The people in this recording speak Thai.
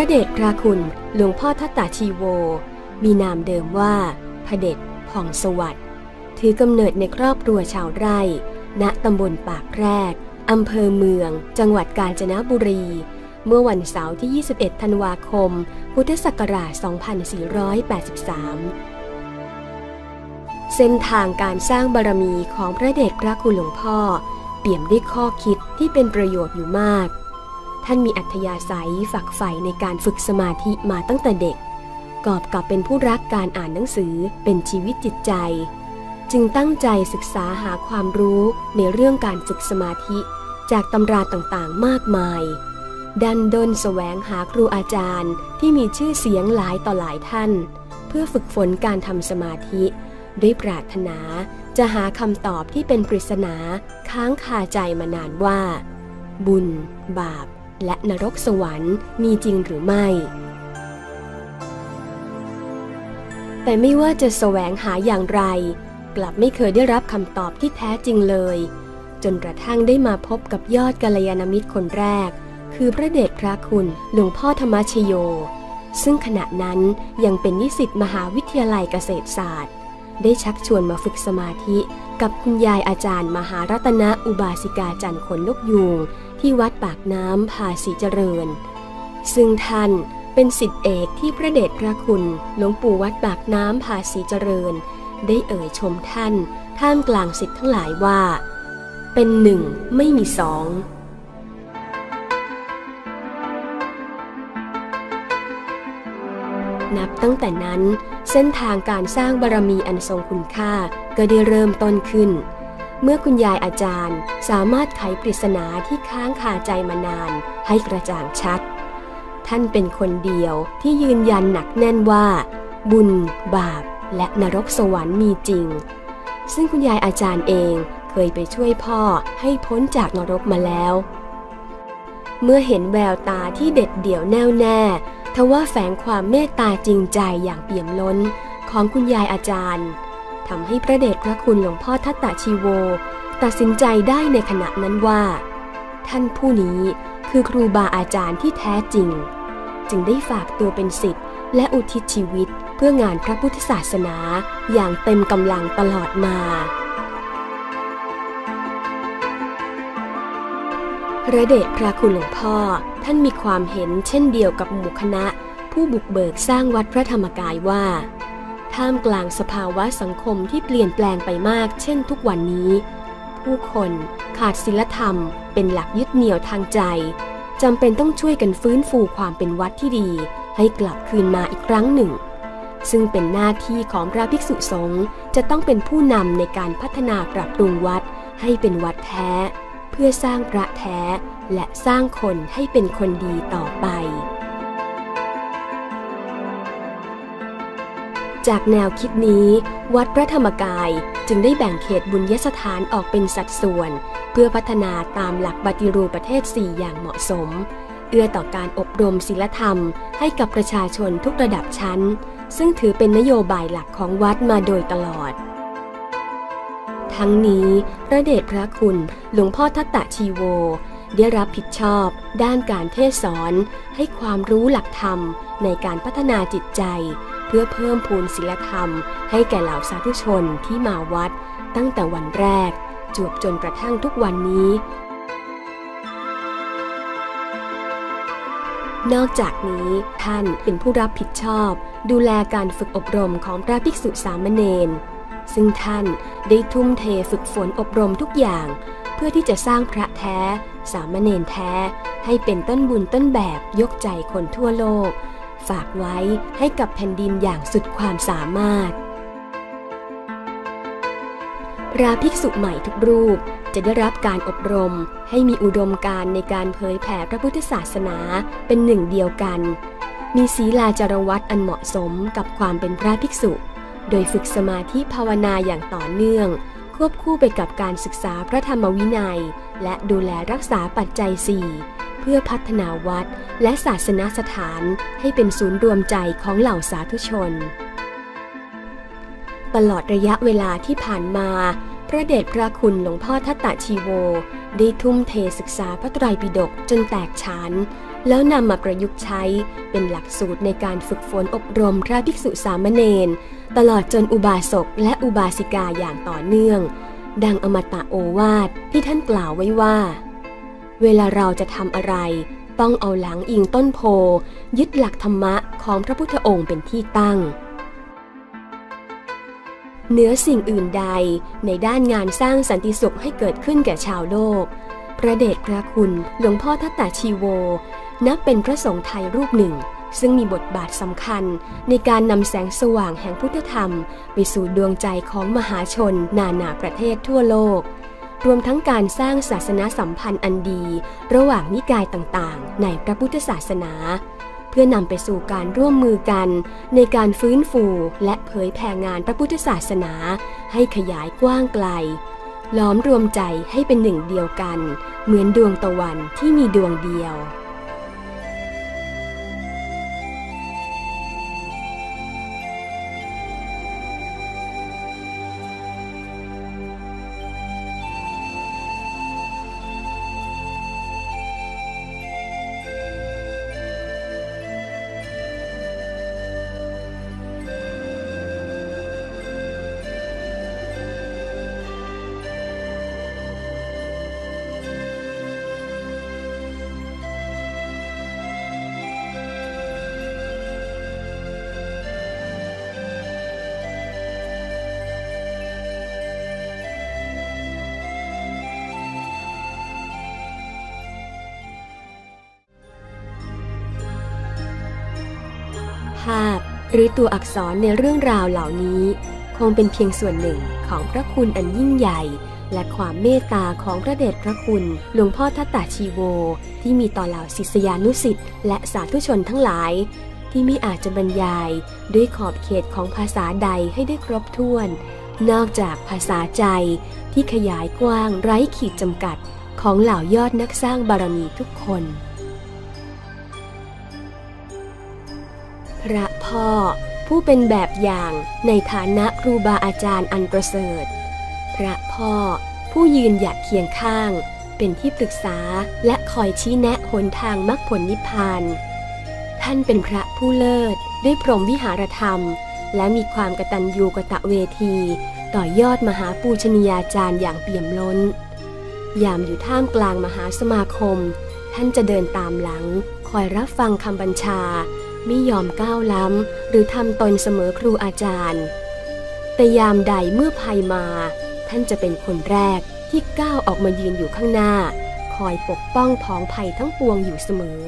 ระเดชพระคุณหลวงพ่อทัตตาชีโว มีนามเดิมว่าพระเดชผ่องสวัสดิ์ถือกำเนิดในครอบครัวชาวไร่ ณตำบลปากแรกอำเภอเมือง จังหวัดกาญจนบุรี เมื่อวันเสาร์ที่ 21 ธันวาคม พุทธศักราช 2483เส้นทางการสร้างบารมีของพระเดชพระคุณหลวงพ่อ เปี่ยมด้วยข้อคิดที่เป็นประโยชน์อยู่มาก ท่านมีอัธยาศัยฝักใฝ่ในการฝึกสมาธิมาตั้งแต่เด็ก กอบกับเป็นผู้รักการอ่านหนังสือเป็นชีวิตจิตใจ จึงตั้งใจศึกษาหาความรู้ในเรื่องการฝึกสมาธิ จากตำราต่างๆมากมาย ดันดนแสวงหาครูอาจารย์ที่มีชื่อเสียงหลายต่อหลายท่าน เพื่อฝึกฝนการทำสมาธิ ด้วยปรารถนาจะหาคำตอบที่เป็นปริศนาค้างคาใจมานานว่า บุญ บาป และนรกสวรรค์มีจริงหรือไม่ แต่ไม่ว่าจะแสวงหาอย่างไร กลับไม่เคยได้รับคำตอบที่แท้จริงเลย จนกระทั่งได้มาพบกับยอดกัลยาณมิตรคนแรก คือพระเดชพระคุณหลวงพ่อธรรมชโย ซึ่งขณะนั้นยังเป็นนิสิตมหาวิทยาลัยเกษตรศาสตร์ ได้ชักชวนมาฝึกสมาธิกับคุณยายอาจารย์มหารัตนอุบาสิกาจันทร์ขนนกยูง ที่วัดปากน้ำภาษีเจริญ ซึ่งท่านเป็นสิทธิเอกที่พระเดชพระคุณหลวงปู่วัดปากน้ำภาษีเจริญ ได้เอ่ยชมท่านท่ามกลางสิทธิ์ทั้งหลายว่า เป็นหนึ่งไม่มีสองนับตั้งแต่นั้นเส้นทางการสร้างบารมีอันทรงคุณค่าก็ได้เริ่มต้นขึ้น เมื่อคุณยายอาจารย์สามารถไขปริศนาที่ค้างคาใจมานานให้กระจ่างชัด ท่านเป็นคนเดียวที่ยืนยันหนักแน่นว่า บุญ บาป และนรกสวรรค์มีจริง ซึ่งคุณยายอาจารย์เองเคยไปช่วยพ่อให้พ้นจากนรกมาแล้ว เมื่อเห็นแววตาที่เด็ดเดี่ยวแน่วแน่ทว่าแฝงความเมตตาจริงใจอย่างเปี่ยมล้นของคุณยายอาจารย์ ทำให้พระเดชพระคุณหลวงพ่อทัตตาชีโว ตัดสินใจได้ในขณะนั้นว่า ท่านผู้นี้คือครูบาอาจารย์ที่แท้จริง จึงได้ฝากตัวเป็นศิษย์และอุทิศชีวิตเพื่องานพระพุทธศาสนาอย่างเต็มกำลังตลอดมา พระเดชพระคุณหลวงพ่อท่านมีความเห็นเช่นเดียวกับหมู่คณะ ผู้บุกเบิกสร้างวัดพระธรรมกายว่า ท่ามกลางสภาวะสังคมที่เปลี่ยนแปลงไปมาก เช่นทุกวันนี้ ผู้คนขาดศีลธรรม เป็นหลักยึดเหนี่ยวทางใจจำเป็นต้องช่วยกันฟื้นฟูความเป็นวัดที่ดี ให้กลับคืนมาอีกครั้งหนึ่ง ซึ่งเป็นหน้าที่ของพระภิกษุสงฆ์จะต้องเป็นผู้นำในการพัฒนาปรับปรุงวัดให้เป็นวัดแท้ เพื่อสร้างพระแท้และสร้างคนให้เป็นคนดีต่อไป จากแนวคิดนี้วัดพระธรรมกายจึงได้แบ่งเขตบุญยสถานออกเป็นสัดส่วน เพื่อพัฒนาตามหลักปฏิรูปประเทศ 4 อย่างเหมาะสม เอื้อต่อการอบรมศีลธรรม ให้กับประชาชนทุกระดับชั้น ซึ่งถือเป็นนโยบายหลักของวัดมาโดยตลอด ทั้งนี้พระเดชพระคุณหลวงพ่อทัตตะชีโว ได้รับผิดชอบ ด้านการเทศสอน ให้ความรู้หลักธรรมในการพัฒนาจิตใจ เพื่อเพิ่มพูนศีลธรรม ให้แก่เหล่าสาธุชนที่มาวัด ตั้งแต่วันแรก จวบจนกระทั่งทุกวันนี้ นอกจากนี้ท่านเป็นผู้รับผิดชอบ ดูแลการฝึกอบรมของพระภิกษุสามเณรซึ่งท่านได้ทุ่มเทฝึกฝนอบรมทุกอย่าง เพื่อที่จะสร้างพระแท้ สามเณรแท้ ให้เป็นต้นบุญต้นแบบยกใจคนทั่วโลก ฝากไว้ให้กับแผ่นดินอย่างสุดความสามารถพระภิกษุใหม่ทุกรูปจะได้รับการอบรมให้มีอุดมการในการเผยแผ่พระพุทธศาสนาเป็นหนึ่งเดียวกัน มีศีลาจารวัตอันเหมาะสมกับความเป็นพระภิกษุ โดยฝึกสมาธิภาวนาอย่างต่อเนื่อง ควบคู่ไปกับการศึกษาพระธรรมวินัย และดูแลรักษาปัจจัยสี่ พื่อพัฒนาวัดและศาสนสถานให้เป็นศูนย์รวมใจของเหล่าสาธุชน ตลอดระยะเวลาที่ผ่านมา พระเดชพระคุณหลวงพ่อทัตตะชีโว ได้ทุ่มเทศึกษาพระไตรปิฎกจนแตกฉาน แล้วนำมาประยุกต์ใช้เป็นหลักสูตรในการฝึกฝนอบรมพระภิกษุสามเณรตลอดจนอุบาสกและอุบาสิกาอย่างต่อเนื่อง ดังอมตะโอวาทที่ท่านกล่าวไว้ว่า เวลาเราจะทำอะไร ต้องเอาหลังอิงต้นโพ ยึดหลักธรรมะของพระพุทธองค์เป็นที่ตั้งเหนือสิ่งอื่นใดในด้านงานสร้างสันติสุขให้เกิดขึ้นแก่ชาวโลก พระเดชพระคุณหลวงพ่อทัตตาชีโว นับเป็นพระสงฆ์ไทยรูปหนึ่ง ซึ่งมีบทบาทสำคัญในการนำแสงสว่างแห่งพุทธธรรม ไปสู่ดวงใจของมหาชนนานาประเทศทั่วโลก รวมทั้งการสร้างศาสนาสัมพันธ์อันดี ระหว่างนิกายต่างๆ ในพระพุทธศาสนา เพื่อนำไปสู่การร่วมมือกัน ในการฟื้นฟูและเผยแผ่งานพระพุทธศาสนา ให้ขยายกว้างไกล ล้อมรวมใจให้เป็นหนึ่งเดียวกัน เหมือนดวงตะวันที่มีดวงเดียวาพ หรือตัวอักษรในเรื่องราวเหล่านี้ คงเป็นเพียงส่วนหนึ่งของพระคุณอันยิ่งใหญ่ และความเมตตาของพระเดชพระคุณหลวงพ่อทัตตาชีโว ที่มีต่อเหล่าศิษยานุสิษย์และสาธุชนทั้งหลาย ที่ไม่อาจจะบรรยายด้วยขอบเขตของภาษาใดให้ได้ครบถ้วน นอกจากภาษาใจที่ขยายกว้างไร้ขีดจำกัดของเหล่ายอดนักสร้างบารมีทุกคน พระพ่อ ผู้เป็นแบบอย่างในฐานะครูบาอาจารย์อันประเสริฐ พระพ่อ ผู้ยืนหยัดเคียงข้าง เป็นที่ปรึกษาและคอยชี้แนะหนทางมรรคผลนิพพาน ท่านเป็นพระผู้เลิศด้วยพรหมวิหารธรรม และมีความกตัญญูกะตะเวที ต่อยอดมหาปูชนียาจารย์อย่างเปี่ยมล้น ยามอยู่ท่ามกลางมหาสมาคม ท่านจะเดินตามหลัง คอยรับฟังคำบัญชา ไม่ยอมก้าวล้ำ หรือทำตนเสมอครูอาจารย์ แต่ยามใดเมื่อภัยมา ท่านจะเป็นคนแรกที่ก้าวออกมายืนอยู่ข้างหน้า คอยปกป้องพ้องภัยทั้งปวงอยู่เสมอ